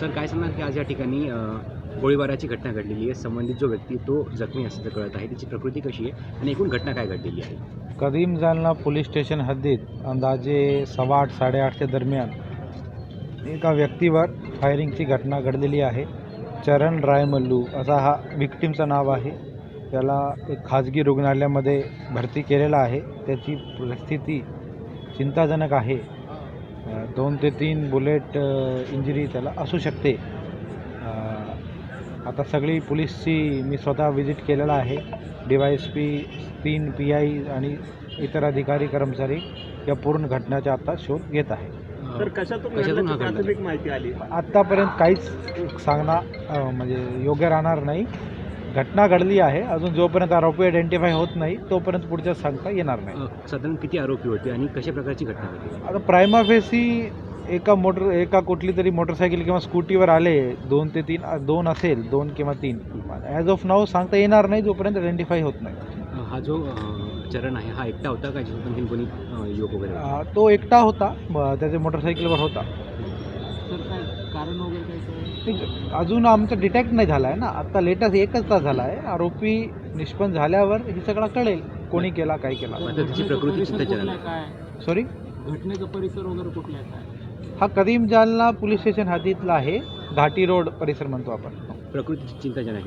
Sir काय सांगणार की आज या ठिकाणी गोळीबाराची घटना घडलेली आहे. संबंधित जो व्यक्ती तो जखमी असल्याचं कळत आहे. त्याची प्रकृती कशी आहे आणि एकूण घटना काय घडलेली आहे? कदीम जालना पोलीस स्टेशन हद्दीत अंदाजे सव्वा आठ साडेआठच्या दरम्यान एका व्यक्तीवर फायरिंगची घटना घडलेली आहे. चरण रायमल्लू असा हा विक्टीमचं नाव आहे. त्याला एक खाजगी रुग्णालयामध्ये भरती केलेला आहे. त्याची परिस्थिती चिंताजनक आहे. दोन ते तीन बुलेट इंजुरी त्याला असू शकते. आता सगळी पोलीसची मी स्वतः विजिट केलेला आहे. डी वाय एस पी तीन पी आय आणि इतर अधिकारी कर्मचारी या पूर्ण घटनेचा आता शोध घेत आहे. तर कशातून माहिती आली? आत्तापर्यंत काहीच सांगणं म्हणजे योग्य राहणार नाही. घटना घडली आहे. अजून जोपर्यंत आरोपी आयडेंटिफाय होत नाही तोपर्यंत पुढच्या सांगता येणार नाही. साधारण किती आरोपी होते आणि कशा प्रकारची घटना घडली? आता प्रायमा फेसी एका मोटर एका कुठली तरी मोटरसायकल किंवा स्कूटीवर आले दोन ते तीन दोन असेल दोन किंवा तीन. ॲज ऑफ नाव सांगता येणार नाही जोपर्यंत आयडेंटिफाय होत नाही. हा जो चरण आहे हा एकटा होता का कोणी युवक वगैरे तो एकटा होता त्याच्या मोटरसायकलवर होता. कारण वगैरे काय ठीक. अजून आमचं डिटेक्ट नाही झाला आहे ना. आत्ता लेटेस्ट एकच तास झाला आहे आरोपी निष्पन्न झाल्यावर हे सगळं कळेल. कोणी केला काय केला. त्याची प्रकृती. काय सॉरी घटनेचा परिसर वगैरे कुठला आहे? हा कदीम जालना पोलीस स्टेशन हद्दीतला आहे. घाटी रोड परिसर म्हणतो आपण. प्रकृती चिंताजनक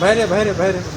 बाहेर आहे, बाहेर आहे, बाहेर आहे.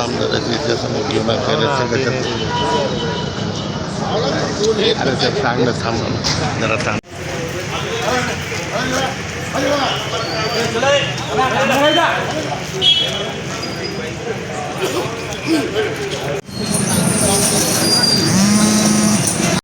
Stammt, das ist ja so jemand, der das alles ertragen, das haben wir. Das haben.